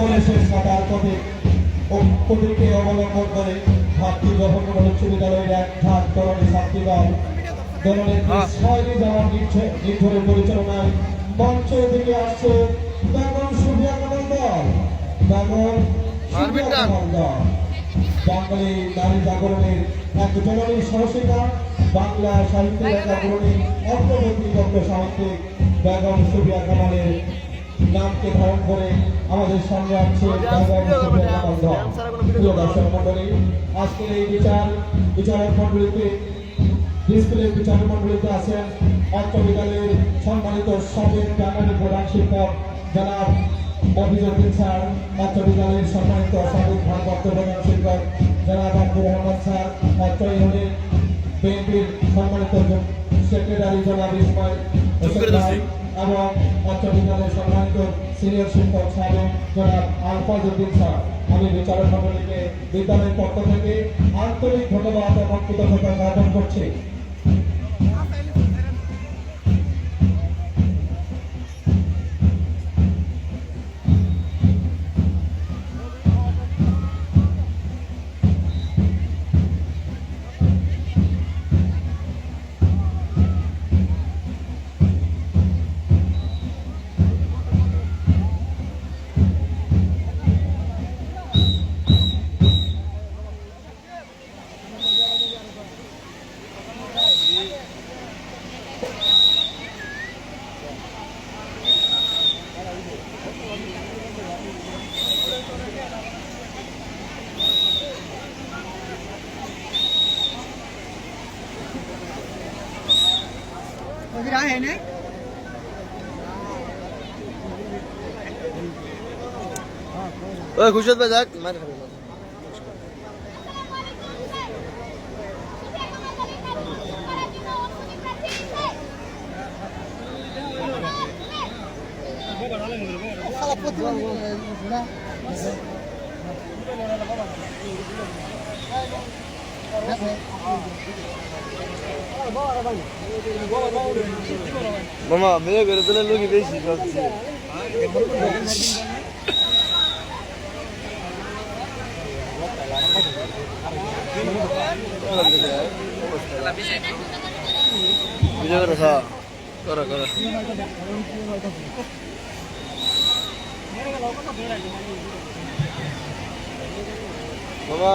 কলেজের সাঁতার পথে পথিকে অবলম্বন করে ভাতৃ গ্রহণ উচ্চ বিদ্যালয়ের এক ধাপ তরণী ছাত্রীদল দলনের ছয়টি যাওয়ার নির্ঝরের পরিচালনায় মঞ্চ থেকে আসছে বেগম সুবিয়া কমল দল। বেগম সুবিয়া কমল দল। বাঙালি নারী জাগরণের এক জননী সহসিকা বাংলা সাহিত্যের এক অগ্রণী অগ্রগতি সাহিত্যিক বেগম সুবিয়া কামালের নামকে ধারণ করে আমাদের সামনে আছে প্রিয় দর্শক মন্ডলী আজকের এই বিচার বিচারক মন্ডলীতে ডিসপ্লের বিচার মন্ডলীতে আছেন অর্থ বিদ্যালয়ের সম্মানিত সাবেক বাঙালি প্রধান শিক্ষক জনাব অভিযোগিন স্যার অর্থ বিদ্যালয়ের সম্মানিত সাবেক ভারপ্রাপ্ত প্রধান শিক্ষক জনাব আব্দুর রহমান স্যার অর্থ ইউনিট বিএনপির সম্মানিত সেক্রেটারি জনাব ইসমাইল এবং অর্থ বিদ্যালয়ের সম্মানিত সিনিয়র শিক্ষক সাবেক জনাব আলফাজউদ্দিন স্যার, আমি বিচারক সকলকে বিদ্যালয়ের পক্ষ থেকে আন্তরিক ধন্যবাদ এবং কৃতজ্ঞতা জ্ঞাপন করছি। আহে না ওই খুশিত ভাই যাক মার খাবে। খারাপ করতে না মামা বিয়ে করে দিলে লোকই বেশি ভাবছি বিয়ে করে হ্যাঁ। করো করো। মামা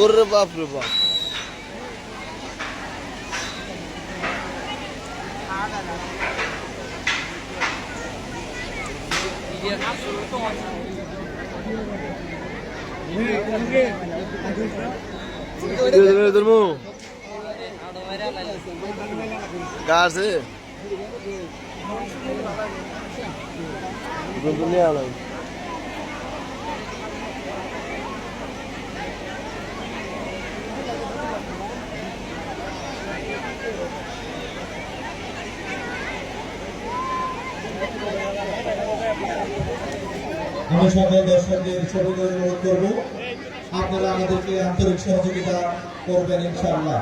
ওরে বাপ রে বাপ। কার আমি সকল দর্শকদের ছবিতে অনুরোধ করব। আপনারা আমাদেরকে আন্তরিক সহযোগিতা করবেন ইনশাআল্লাহ।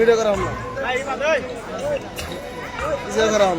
ভিডিও করা হল করা হল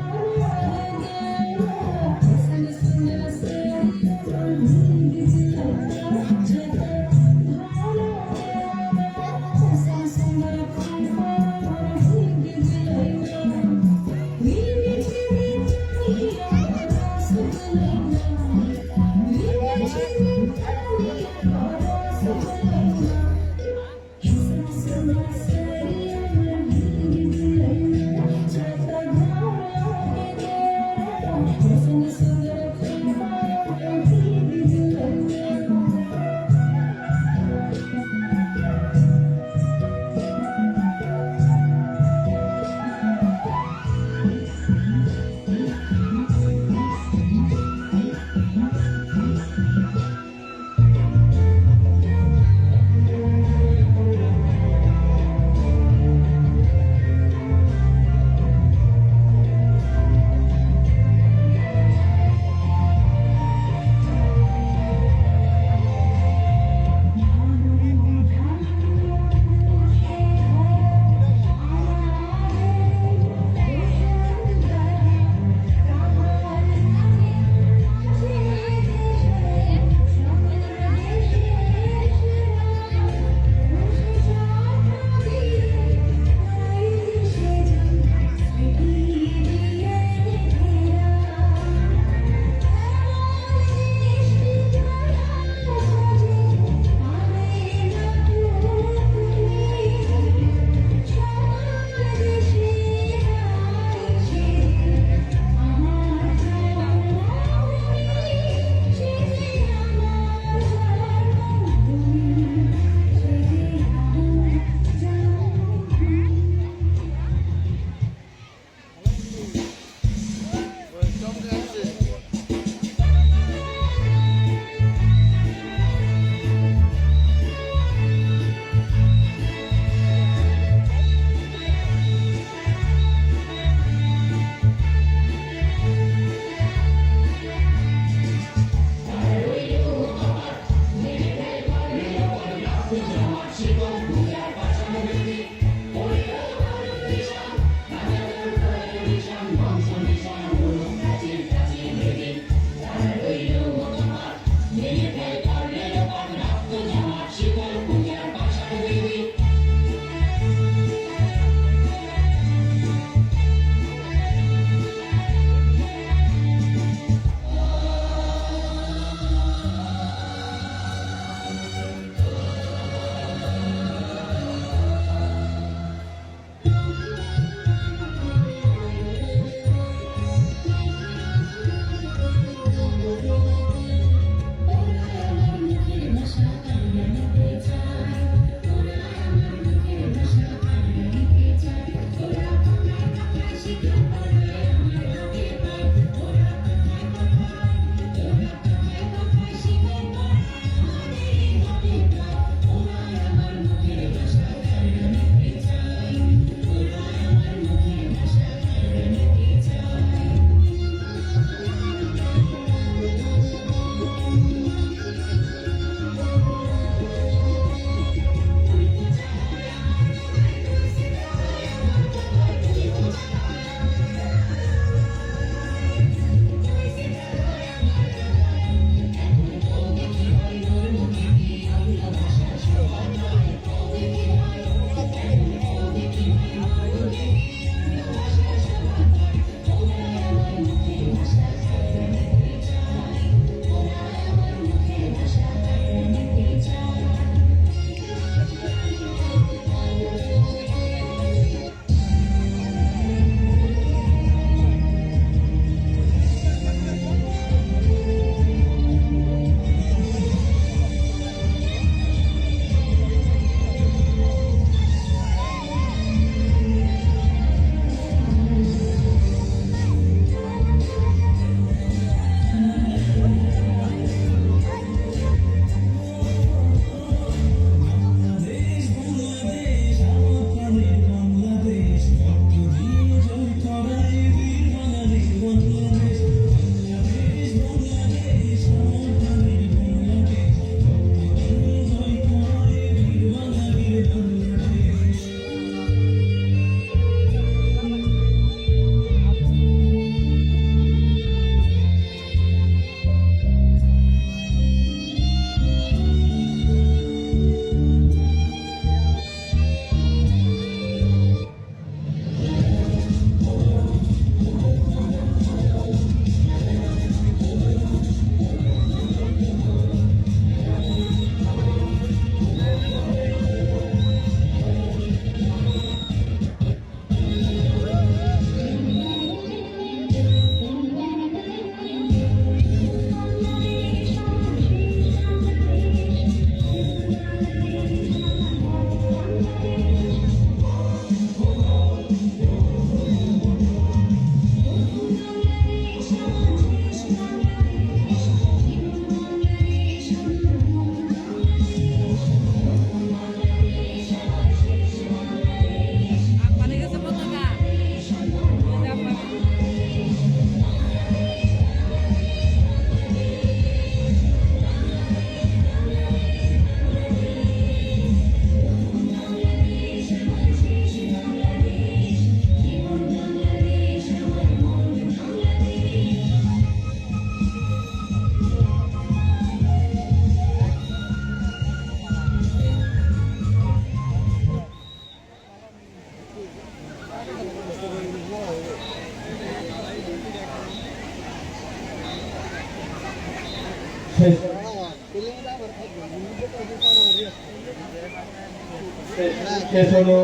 শেষ হলো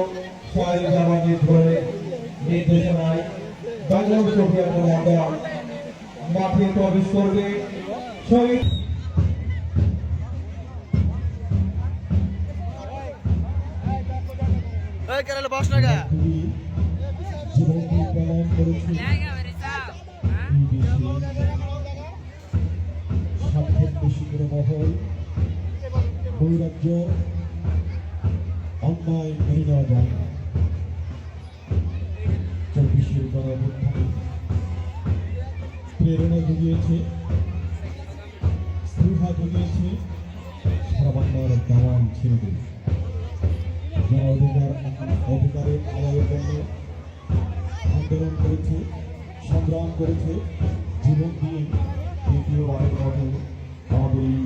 ছয় জামানি ধরে নির্দেশনায় বাংলাদেশ অভিযান আমরা মাঠে প্রবেশ করবে। শহীদ কেরালে বস না গা জীবনকে প্রণাম করেছি স্বার্থের বেশি করে মহল বৈরাগ্য অন্যায় মেনে নেওয়া যায় না। চব্বিশের গণঅভ্যুত্থানে প্রেরণা জুগিয়েছে, স্পৃহা জুগিয়েছে সারা বাংলার ছেড়ে দেবে যারা অধিকার, অধিকারের আদায়ের জন্য আন্দোলন করেছে, সংগ্রাম করেছে, জীবন দিয়ে দ্বিতীয়বারের মতো আমাদের এই